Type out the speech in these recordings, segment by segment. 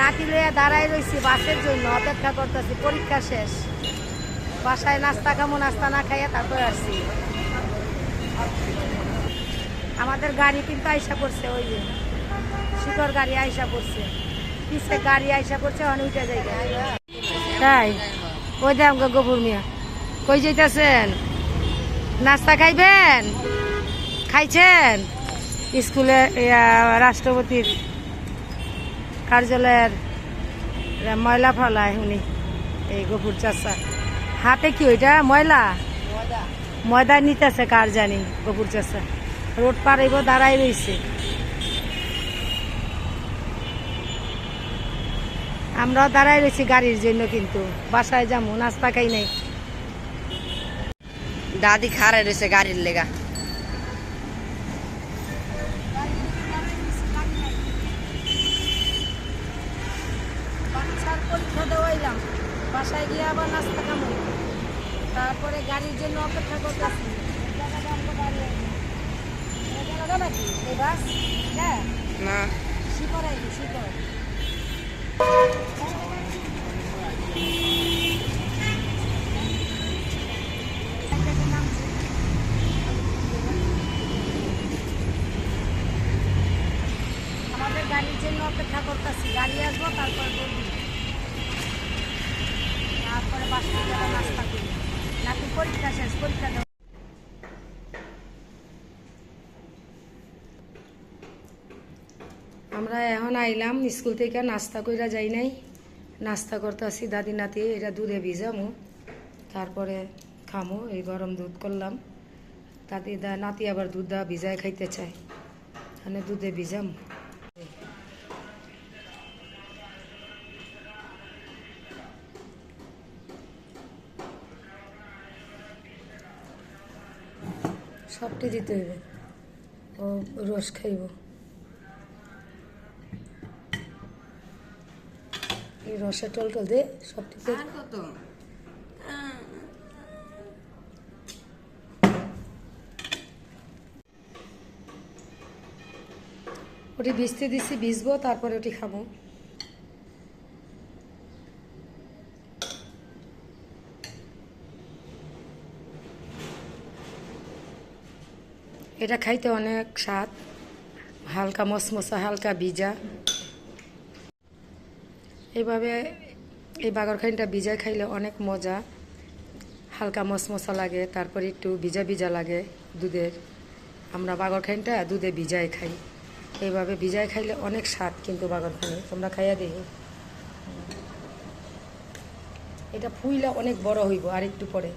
নাতি লইয়া দাঁড়াই রইছি বাসের জন্য, অপেক্ষা করতেছি, পরীক্ষা শেষ। বাসায় নাস্তা খামো, নাস্তা না খাইয়া তারপরে আসছি। আমাদের গাড়ি কিন্তু আইসা পড়ছে, ওই যে শিকড় গাড়ি আইসা পড়ছে। পিছে গাড়ি আইসা পড়ছে অনেক উঠে যাই তাই? ওই দাম গোপুর মিয়া। কই যাইতেছেন? নাস্তা খাইবেন? খাইছেন? স্কুলে রাষ্ট্রপতির কার্যালয়ের ময়লা ফলায় উনি এই গফুর চাষা হাতে কি ওইটা ময়লা ময়দা নিতেছে কার জানি গফুর চাষা রোড পার পারাইব দাঁড়াই রইছে আমরাও দাঁড়াই রয়েছি গাড়ির জন্য কিন্তু। বাসায় যাব নাস্তা খাই নাই। দাদি খারাই রয়েছে গাড়ির লেগা বাচ্চার পরীক্ষা দেওয়াইলাম। বাসায় গিয়ে আবার নাস্তা খাব। তারপরে গাড়ির জন্য অপেক্ষা করতেছি। নাকি এই বাস না। আমাদের গাড়ির জন্য অপেক্ষা করতেছি। গাড়ি আসব তারপর বলবি। আমরা এখন আইলাম, স্কুল থেকে নাস্তা কইরা যাই নাই। নাস্তা করতে আসি দাদি নাতি এটা দুধে ভিজামো তারপরে খামো, এই গরম দুধ করলাম। তাতে নাতি আবার দুধ দা ভিজায় খাইতে চায়। মানে দুধে ভিজাম। সবটি দিতে হইবে ও রস খাইব। এই রসে টল টল দে। সবটিতে কত? ওটি ভিজতে দিছি ভিজবো তারপরে ওটি খাব। এটা খাইতে অনেক স্বাদ। হালকা মশমশা হালকা ভিজা। এইভাবে এই বাগরখানিটা ভিজা খাইলে অনেক মজা। হালকা মশমশা লাগে, তারপরে একটু ভিজা ভিজা লাগে দুধের। আমরা বাগরখানিটা দুধে ভিজায় খাই। এইভাবে ভিজায় খাইলে অনেক স্বাদ কিন্তু বাগরখানি। তোমরা খাইয়া দেখো। এটা ফুইলা অনেক বড় হইব আর একটু পরে।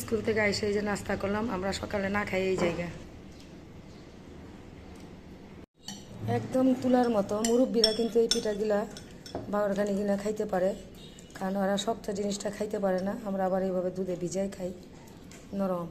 স্কুল থেকে এসে এই যে নাস্তা করলাম, আমরা সকালে না খাই এই জায়গা। একদম তুলার মতো। মুরব্বীরা কিন্তু এই পিঠাগুলা বাগরখানি কিনা খাইতে পারে। কারণ ওরা শক্ত জিনিসটা খাইতে পারে না, আমরা আবার এইভাবে দুধে ভিজাই খাই। নরম।